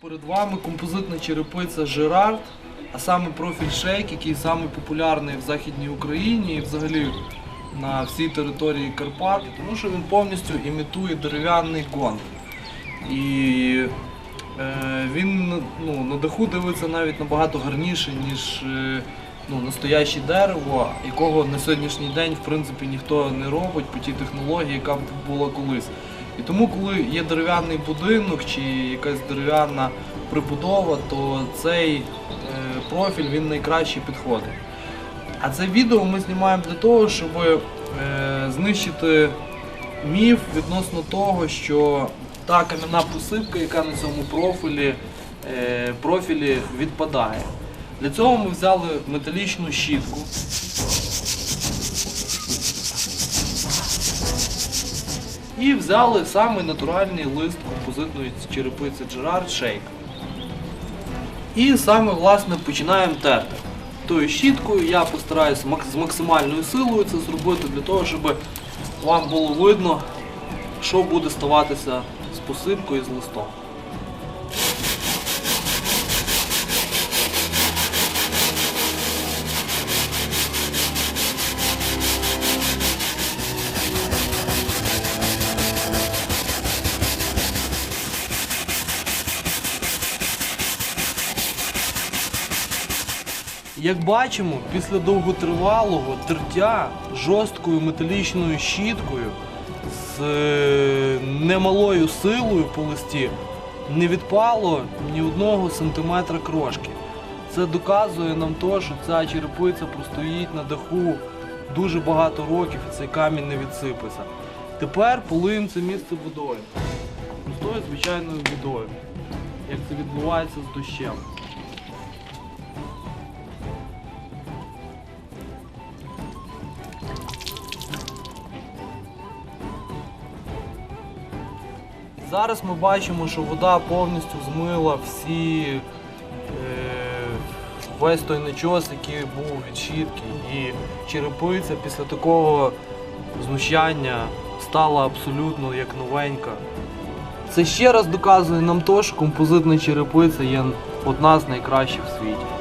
Перед вами композитна черепиця Жерард, а саме профіль шейк, який самий популярний в Західній Україні і взагалі на всій території Карпат, тому що він повністю імітує дерев'яний гон. І е, він ну, на даху дивиться навіть набагато гарніше, ніж е, ну, настояще дерево, якого на сьогоднішній день в принципі ніхто не робить по тій технології, яка була колись. І тому, коли є дерев'яний будинок чи якась дерев'яна прибудова, то цей е, профіль він найкраще підходить. А це відео ми знімаємо для того, щоб е, знищити міф відносно того, що та кам'яна посипка, яка на цьому профілі, е, профілі відпадає. Для цього ми взяли металічну щітку. І взяли самий натуральний лист композитної черепиці Gerard Shake. І саме власне починаємо терти. Тою щіткою я постараюся з максимальною силою це зробити для того, щоб вам було видно, що буде ставатися з посипкою і з листом. Як бачимо, після довготривалого тертя жорсткою металічною щіткою з е, немалою силою по листі не відпало ні одного сантиметра крошки. Це доказує нам то, що ця черепиця простоїть на даху дуже багато років і цей камінь не відсипеться. Тепер полиємо це місце водою. Простою звичайною водою, як це відбувається з дощем. Зараз ми бачимо, що вода повністю змила всі е, весь той нечос, який був від щітки. І черепиця після такого знущання стала абсолютно як новенька. Це ще раз доказує нам то, що композитна черепиця є одна з найкращих в світі.